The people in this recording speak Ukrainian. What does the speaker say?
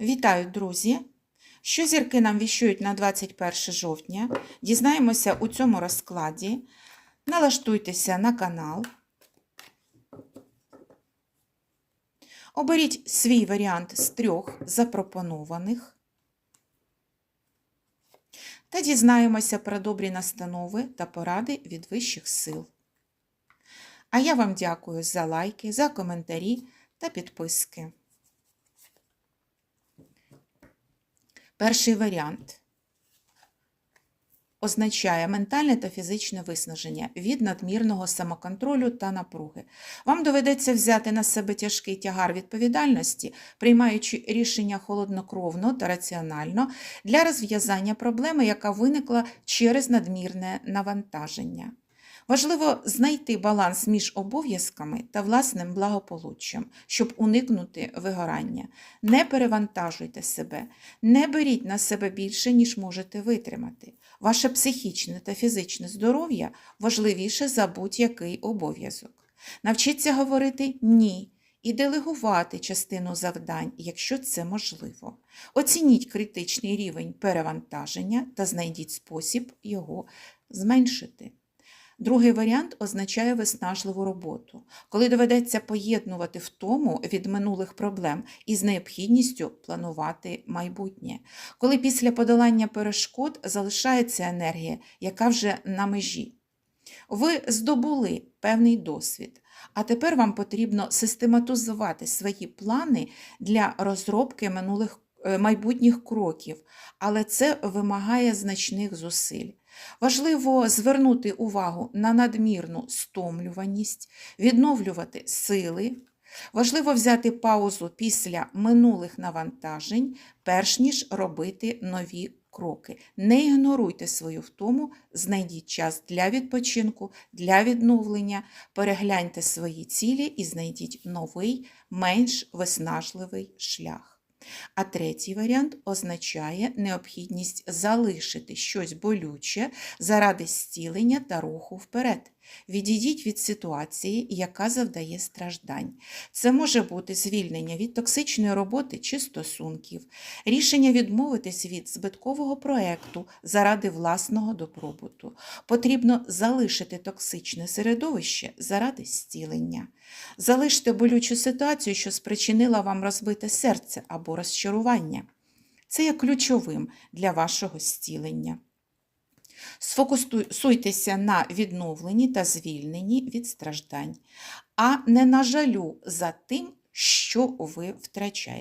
Вітаю, друзі! Що зірки нам віщують на 21 жовтня? Дізнаємося у цьому розкладі. Налаштуйтеся на канал. Оберіть свій варіант з трьох запропонованих. Та дізнаємося про добрі настанови та поради від вищих сил. А я вам дякую за лайки, за коментарі та підписки. Перший варіант означає ментальне та фізичне виснаження від надмірного самоконтролю та напруги. Вам доведеться взяти на себе тяжкий тягар відповідальності, приймаючи рішення холоднокровно та раціонально для розв'язання проблеми, яка виникла через надмірне навантаження. Важливо знайти баланс між обов'язками та власним благополуччям, щоб уникнути вигорання. Не перевантажуйте себе, не беріть на себе більше, ніж можете витримати. Ваше психічне та фізичне здоров'я важливіше за будь-який обов'язок. Навчіться говорити ні і делегувати частину завдань, якщо це можливо. Оцініть критичний рівень перевантаження та знайдіть спосіб його зменшити. Другий варіант означає виснажливу роботу, коли доведеться поєднувати втому від минулих проблем із необхідністю планувати майбутнє, коли після подолання перешкод залишається енергія, яка вже на межі. Ви здобули певний досвід, а тепер вам потрібно систематизувати свої плани для розробки минулих е, майбутніх кроків, але це вимагає значних зусиль. Важливо звернути увагу на надмірну стомлюваність, відновлювати сили. Важливо взяти паузу після минулих навантажень, перш ніж робити нові кроки. Не ігноруйте свою втому, знайдіть час для відпочинку, для відновлення, перегляньте свої цілі і знайдіть новий, менш виснажливий шлях. А третій варіант означає необхідність залишити щось болюче заради зцілення та руху вперед. Відійдіть від ситуації, яка завдає страждань. Це може бути звільнення від токсичної роботи чи стосунків, рішення відмовитись від збиткового проекту заради власного добробуту. Потрібно залишити токсичне середовище заради зцілення. Залиште болючу ситуацію, що спричинила вам розбите серце або розчарування. Це є ключовим для вашого зцілення. Сфокусуйтеся на відновленні та звільненні від страждань, а не на жалю за тим, що ви втрачаєте.